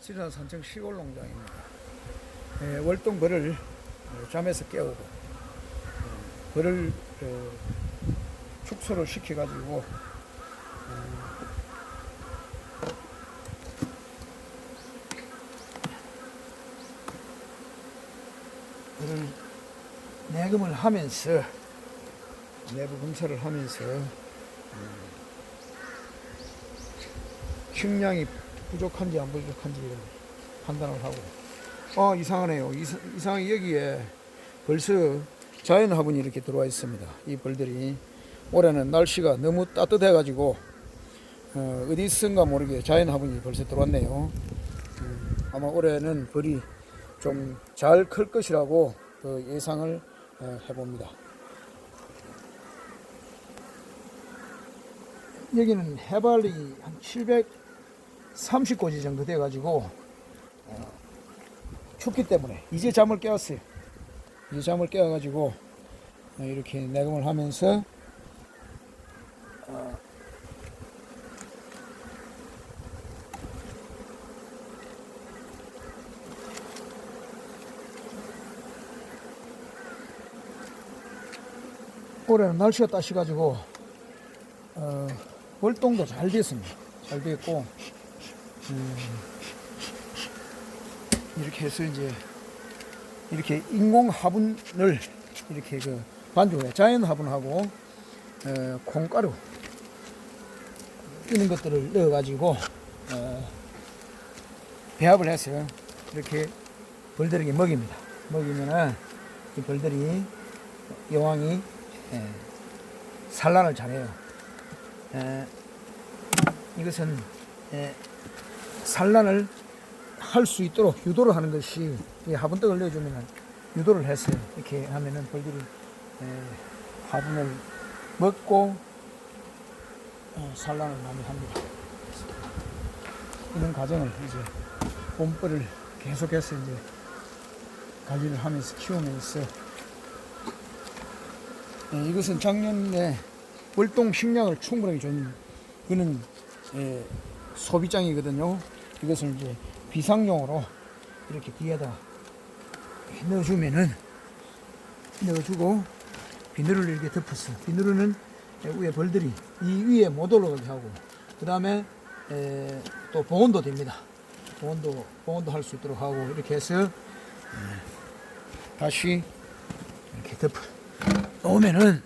지리산 산청 시골 농장입니다. 예, 월동 벌을 어, 잠에서 깨우고 어, 벌을 어, 축소를 시켜가지고 어, 벌을 내금을 하면서 내부 검사를 하면서 음, 식량이 부족한지 안 부족한지 판단을 하고. 어 이상하네요. 이상, 이상하게 여기에 벌써 자연 화분이 이렇게 들어와 있습니다. 이 벌들이. 올해는 날씨가 너무 따뜻해 가지고 어, 어디선가 모르게 자연 화분이 벌써 들어왔네요. 음, 아마 올해는 벌이 좀 잘 클 것이라고 그 예상을 어, 해봅니다. 여기는 해발이 한 730고지 정도 돼가지고 어, 춥기 때문에 이제 잠을 깨웠어요. 이제 잠을 깨워가지고 어, 이렇게 내금을 하면서 어, 올해는 날씨가 따시가지고 어, 월동도 잘 됐습니다. 잘 됐고 음, 이렇게 해서 이제 이렇게 인공 화분을 이렇게 그 반죽에 자연 화분하고 어, 콩가루 이런 것들을 넣어가지고 어, 배합을 해서 이렇게 벌들에게 먹입니다. 먹이면은 이 벌들이 여왕이 예, 산란을 잘해요. 에, 이것은 에, 산란을 할 수 있도록 유도를 하는 것이 이 화분떡을 넣어주면 유도를 해서 이렇게 하면은 벌들이 에, 화분을 먹고 어, 산란을 많이 합니다. 이런 과정을 이제 봄벌을 계속해서 이제 관리를 하면서 키우면서 예, 이것은 작년에 월동 식량을 충분하게 준 그는 예, 소비장이거든요. 이것을 이제 비상용으로 이렇게 뒤에다 넣어주면은 넣어주고 비누를 이렇게 덮었어. 비누는 위에 벌들이 이 위에 못 올라가게 하고 그 다음에 또 보온도 됩니다. 보온도 보온도 할 수 있도록 하고 이렇게 해서 예, 다시 이렇게 덮어 놓으면은